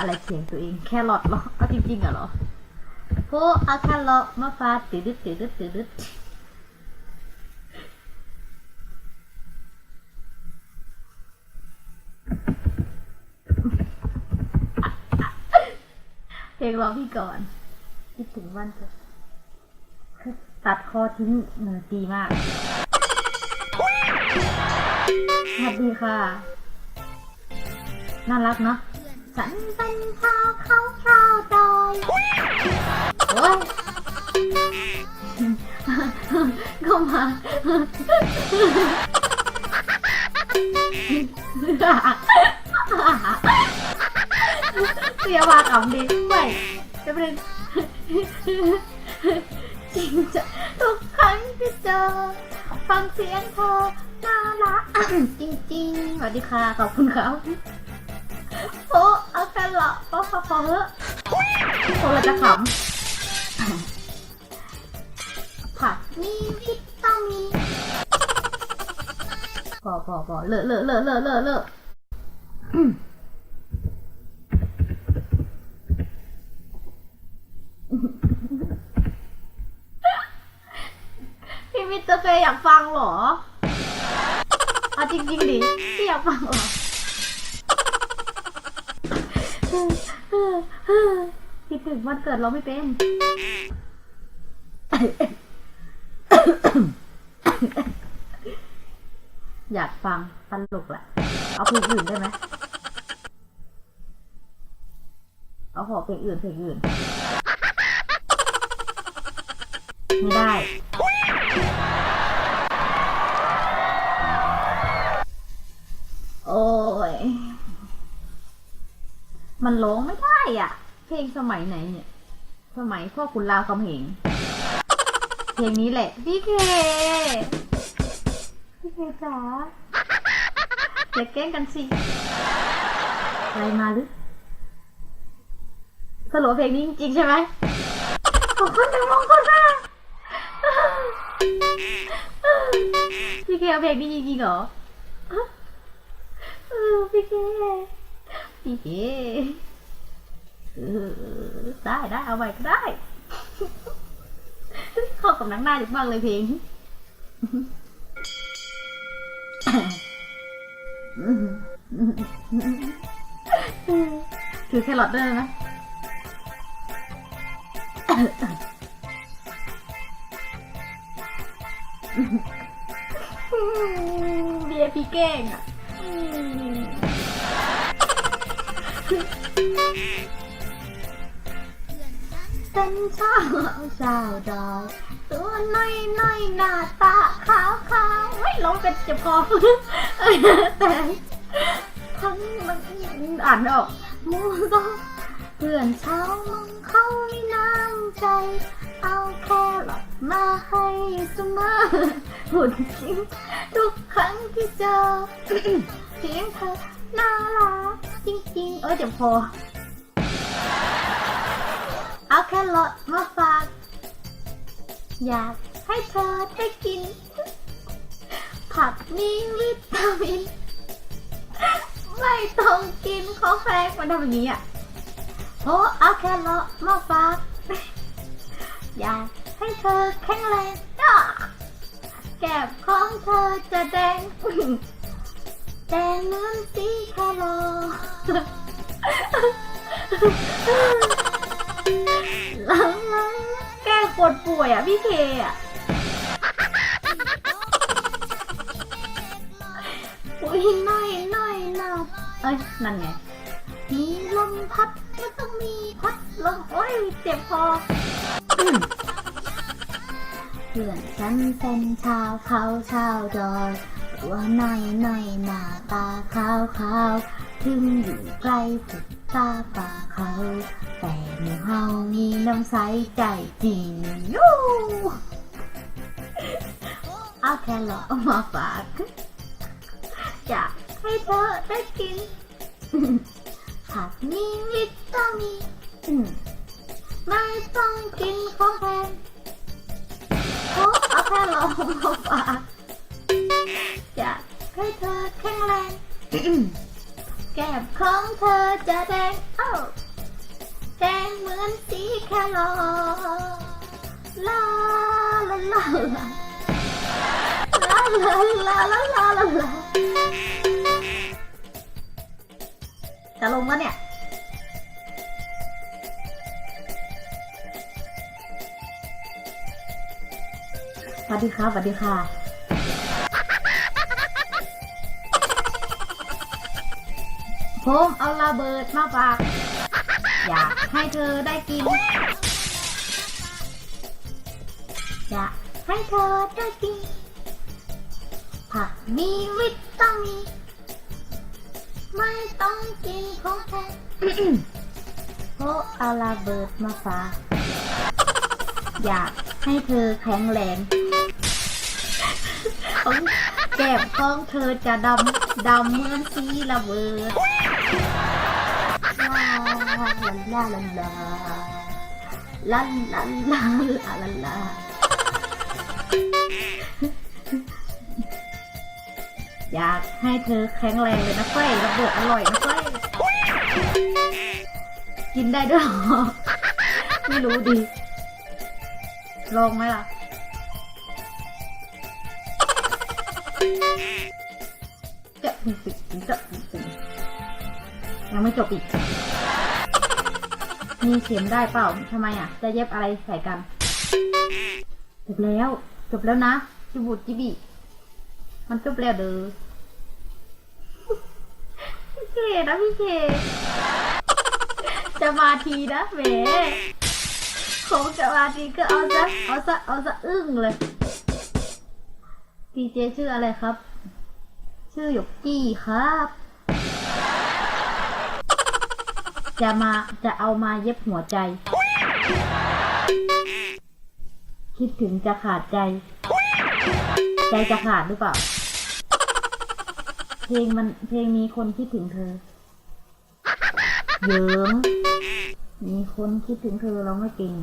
อะไรเสียงตัวเองแครอทเหรอเอาจริงๆอะเหรอโพเอาแครอทมาฟาดติดดติดดติดดเพลงร้องพี่ก่อนคิดถึงวันจะคือตัดคอทิ้งมือดีมากสวัสดีค่ะ น่ารักเนาะ ฉันเป็นชาวเขาชาวดอยโอ้ยก็มาเสียว่าขำดีไม่จะเป็นจริงจะทุกครั้งที่เจอฟังเสียงเธอน่ารักจริงๆสวัสดีค่ะ ขอบคุณครับโอ้ เอากันเหรอพอพอพอเถอะโอ้เราจะขำผักมีวิตามินพอพอพอเลอะเลอะเลอะเลอะเลอะเลอะอืมพี่มิสเตอร์เฟย์อยากฟังเหรอเอาจริงๆดิพี่อยากฟังเหรอ คิดถึงวันเกิดเราไม่เป็น อยากฟังตลกแหละ เอาเพลงอื่นได้ไหม เอาขอเพลงอื่นเพลงอื่น ไม่ได้โอ้ย มันร้องไม่ได้อะ เพลงสมัยไหนเนี่ย สมัยพ่อคุณราวคำเหงเพลงนี้แหละ พี่เค พี่เคจ๋าอย่าแกล้งกันสิ อะไรมาหรือสรุปว่าเพลงนี้จริงๆใช่ไหมขอบคุณจังมองคนมากพี่เคเอาเพลงนี้จริงๆเหรอพี่เค เคเออได้ได้เอาไปก็ได้ เข้ากับหนังหน้าจังบ้างเลยเพลงถือแครอทด้วยไหมเบียร์พี่เก่งอะ เป็นชาวชาวดอยตัวน้อยน้อยหน้าตาขาวขาวไม่ร้องเป็นเจ็บคอแต่ทั้งมันอ่านไม่ออกมูต้องเพื่อนเช้ามึงเข้ามีน้ำใจ เอาแค่หลอดมาให้เสมอหุ่นจริงทุกครั้งที่เจอเสียงเธอน่ารัก จริงๆ เออเดี๋ยวพอเอาแค่รถมาฝาก อยากให้เธอได้กิน ผักมีวิตามิน ไม่ต้องกินของแพงมันทำอย่างนี้อะโอ้เอาแค่รถมาฝาก อยากให้เธอแข็งแรงจ้าแก้มของเธอจะแดง แดงเหมือนสีแครอทหลังลังแก้ปวดป่วยอะพี่เคอะอุ้ยน้อยน้อยน้อยเอ้ย นั่นไง มีลมพัดก็ต้องมีพัดลม โอ้ยเจ็บคออืมเพื่อนฉันเป็นชาวเขาชาวดอย ตัวน้อยน้อยหน้าตาขาวขาวถึงอยู่ใกล้สุดตาป่าเขา แต่หมู่เฮามีน้ำใสใจจริงยูเอาแค่หลอมาฝากอยากให้เธอได้กินผักมีวิตามินอืมไม่ต้องกินของแพงโอ้เอาแค่หลอมาฝาก อยากให้เธอแข็งแรง แก้มของเธอจะแดงเอ้าแดงเหมือนสีแครอลาลาลาลาลาลาลาลาลาลาลาจะลงแล้วเนี่ยสวัสดีครับสวัสดีค่ะ ผมเอาระเบิดมาฝาก อยากให้เธอได้กิน อยากให้เธอได้กิน ผักมีวิตามินไม่ต้องกินของแพงเพราะเอาระเบิดมาฝาก อยากให้เธอแข็งแรงของแก้มของเธอจะดำ ดำเหมือนสีระเบิด ลาลาลาลาลาลาลาลาลาอยากให้เธอแข็งแรงเลยนะเฟ้ยระเบิดอร่อยนะเฟ้ยกินได้ด้วยเหรอ ไม่รู้ดิลองไหมล่ะจะปิดปิดจะปิดปิด ยังไม่จบอีก มีเข็มได้เปล่าทำไมอะ จะเย็บอะไรใส่กันจบแล้ว จบแล้วนะ จิบุจิบิมันจบแล้วเด้อพี่เคนะพี่เค จะมาทีนะแหมของจะมาทีก็เอาซะ เอาซะ เอาซะอึ้งเลยดีเจชื่ออะไรครับ ชื่อหยกกี้ครับ จะมาจะเอามาเย็บหัวใจ คิดถึงจะขาดใจ ใจจะขาดหรือเปล่า เพลงมันเพลงมีคนคิดถึงเธอ เยิ้มมีคนคิดถึงเธอเราไม่เก่ง